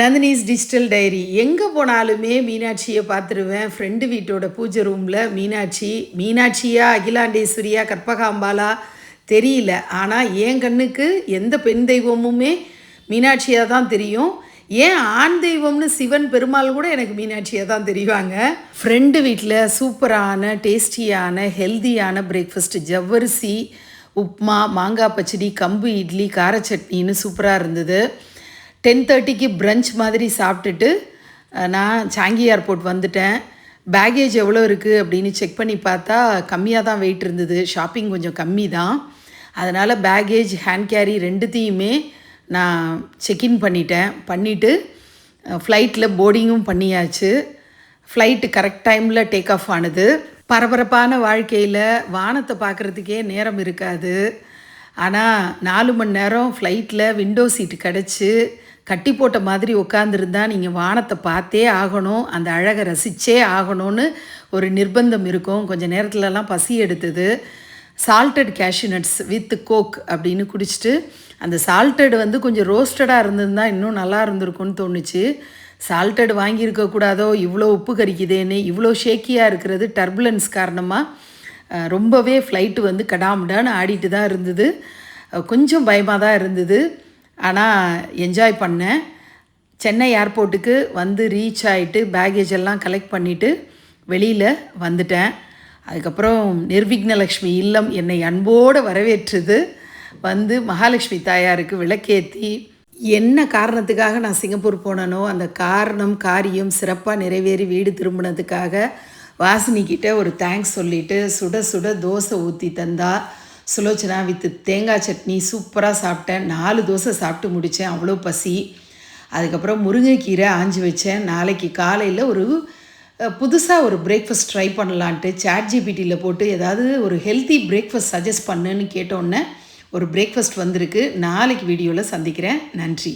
Nandini's digital diary எங்கே போனாலுமே மீனாட்சியை பார்த்துருவேன். ஃப்ரெண்டு வீட்டோட பூஜை ரூமில் மீனாட்சி. மீனாட்சியா அகிலாண்டேஸ்வரியா கற்பகாம்பாலா தெரியல. ஆனால் என் கண்ணுக்கு எந்த பெண் தெய்வமுமே மீனாட்சியாக தான் தெரியும். ஏன் ஆண் தெய்வம்னு சிவன் பெருமாள் கூட எனக்கு மீனாட்சியாக தான் தெரிவாங்க. ஃப்ரெண்டு வீட்டில் சூப்பரான டேஸ்டியான ஹெல்தியான பிரேக்ஃபாஸ்ட் ஜவ்வரிசி உப்மா மாங்காய் பச்சடி கம்பு இட்லி கார சட்னின்னு சூப்பராக இருந்தது. டென் தேர்ட்டிக்கு பிரஞ்ச் மாதிரி சாப்பிட்டுட்டு நான் சாங்கி ஏர்போர்ட் வந்துட்டேன். பேகேஜ் எவ்வளோ இருக்குது அப்படின்னு செக் பண்ணி பார்த்தா கம்மியாக தான் வெயிட் இருந்தது. ஷாப்பிங் கொஞ்சம் கம்மி தான். அதனால் பேகேஜ் ஹேண்ட் கேரி ரெண்டுத்தையுமே நான் செக்இன் பண்ணிட்டேன். பண்ணிவிட்டு ஃப்ளைட்டில் போர்டிங்கும் பண்ணியாச்சு. ஃப்ளைட்டு கரெக்ட் டைமில் டேக் ஆஃப் ஆனது. பரபரப்பான வாழ்க்கையில் வானத்தை பார்க்குறதுக்கே நேரம் இருக்காது. ஆனால் நாலு மணி நேரம் ஃப்ளைட்டில் விண்டோ சீட்டு கிடச்சி கட்டி போட்ட மாதிரி உட்காந்துருந்தா நீங்கள் வானத்தை பார்த்தே ஆகணும் அந்த அழகை ரசித்தே ஆகணும்னு ஒரு நிர்பந்தம் இருக்கும். கொஞ்சம் நேரத்துலலாம் பசி எடுத்தது. சால்டட் கேஷ்யூநட்ஸ் வித் கோக் அப்படின்னு குடிச்சிட்டு அந்த சால்டட் வந்து கொஞ்சம் ரோஸ்டடாக இருந்திருந்தா இன்னும் நல்லா இருந்திருக்கும்னு தோணுச்சு. சால்டட் வாங்கியிருக்கக்கூடாதோ இவ்வளோ உப்பு கறிக்குதேன்னு இவ்வளோ ஷேக்கியாக இருக்கிறது டர்புலன்ஸ் காரணமாக ரொம்பவே ஃப்ளைட்டு வந்து கடாமுடான்னு ஆடிட்டு தான் இருந்தது. கொஞ்சம் பயமாக தான் இருந்தது. ஆனால் என்ஜாய் பண்ணேன் சென்னை ஏர்போர்ட்டுக்கு வந்து ரீச் ஆகிட்டு பேகேஜ் எல்லாம் கலெக்ட் பண்ணிவிட்டு வெளியில் வந்துட்டேன். அதுக்கப்புறம் நிர்விக்னலக்ஷ்மி இல்லம் என்னை அன்போடு வரவேற்றுது. வந்து மகாலட்சுமி தாயாருக்கு விளக்கேற்றி என்ன காரணத்துக்காக நான் சிங்கப்பூர் போனனோ அந்த காரணம் காரியம் சிறப்பாக நிறைவேறி வீடு திரும்பினதுக்காக வாசினிக்கிட்ட ஒரு தேங்க்ஸ் சொல்லிவிட்டு சுட சுட தோசை ஊற்றி தந்தா. சுலோச்சனா வித்து தேங்காய் சட்னி சூப்பராக சாப்பிட்டேன். நாலு தோசை சாப்பிட்டு முடித்தேன் அவ்வளோ பசி. அதுக்கப்புறம் முருங்கைக்கீரை ஆஞ்சு வச்சேன். நாளைக்கு காலையில் ஒரு புதுசாக ஒரு பிரேக்ஃபாஸ்ட் ட்ரை பண்ணலான்ட்டு சாட் ஜிபிடியில் போட்டு ஏதாவது ஒரு ஹெல்த்தி பிரேக்ஃபாஸ்ட் சஜஸ்ட் பண்ணுன்னு கேட்டோன்னே ஒரு பிரேக்ஃபாஸ்ட் வந்திருக்கு. நாளைக்கு வீடியோவில் சந்திக்கிறேன். நன்றி.